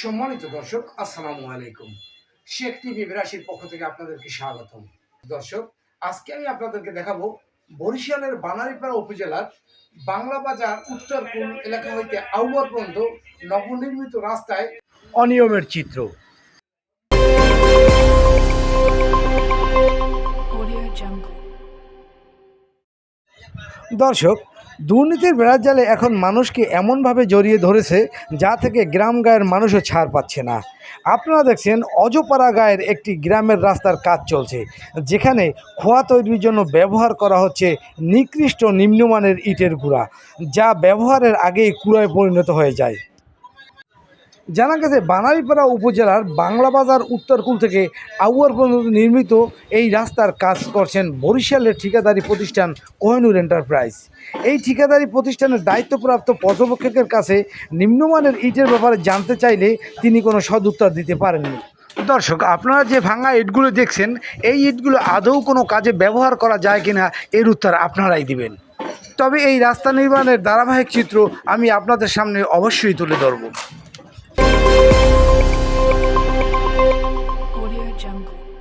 সম্মানিত দর্শক আসসালামু আলাইকুম। শেখ টিভি বিরাশির পক্ষ থেকে আপনাদেরকে স্বাগতম। দর্শক আজকে আমি আপনাদেরকে দেখাবো বরিশালের বানারীপাড়া উপজেলার বাংলা বাজার উত্তরপুর এলাকা হইতে আউয়ার পর্যন্ত নবনির্মিত রাস্তায় অনিয়মের চিত্র। দর্শক দুর্নীতির বেড়ার জালে এখন মানুষকে এমনভাবে জড়িয়ে ধরেছে যা থেকে গ্রাম গায়ের মানুষও ছাড় পাচ্ছে না। আপনারা দেখছেন অজপাড়া গায়ের একটি গ্রামের রাস্তার কাজ চলছে, যেখানে খোয়া তৈরির জন্য ব্যবহার করা হচ্ছে নিকৃষ্ট নিম্নমানের ইটের গুঁড়া, যা ব্যবহারের আগেই কুড়ায় পরিণত হয়ে যায়। জানা গেছে, বানারীপাড়া উপজেলার বাংলা বাজার উত্তরকুল থেকে আউয়ার পর্যন্ত নির্মিত এই রাস্তার কাজ করছেন বরিশালের ঠিকাদারি প্রতিষ্ঠান কোহিনুর এন্টারপ্রাইজ। এই ঠিকাদারি প্রতিষ্ঠানের দায়িত্বপ্রাপ্ত পর্যবেক্ষকের কাছে নিম্নমানের ইটের ব্যাপারে জানতে চাইলে তিনি কোনো সদুত্তর দিতে পারেননি। দর্শক, আপনারা যে ভাঙা ইটগুলো দেখছেন, এই ইটগুলো আদৌ কোনো কাজে ব্যবহার করা যায় কিনা, এর উত্তর আপনারাই দিবেন। তবে এই রাস্তা নির্মাণের ধারাবাহিক চিত্র আমি আপনাদের সামনে অবশ্যই তুলে ধরব। Audio Jungle.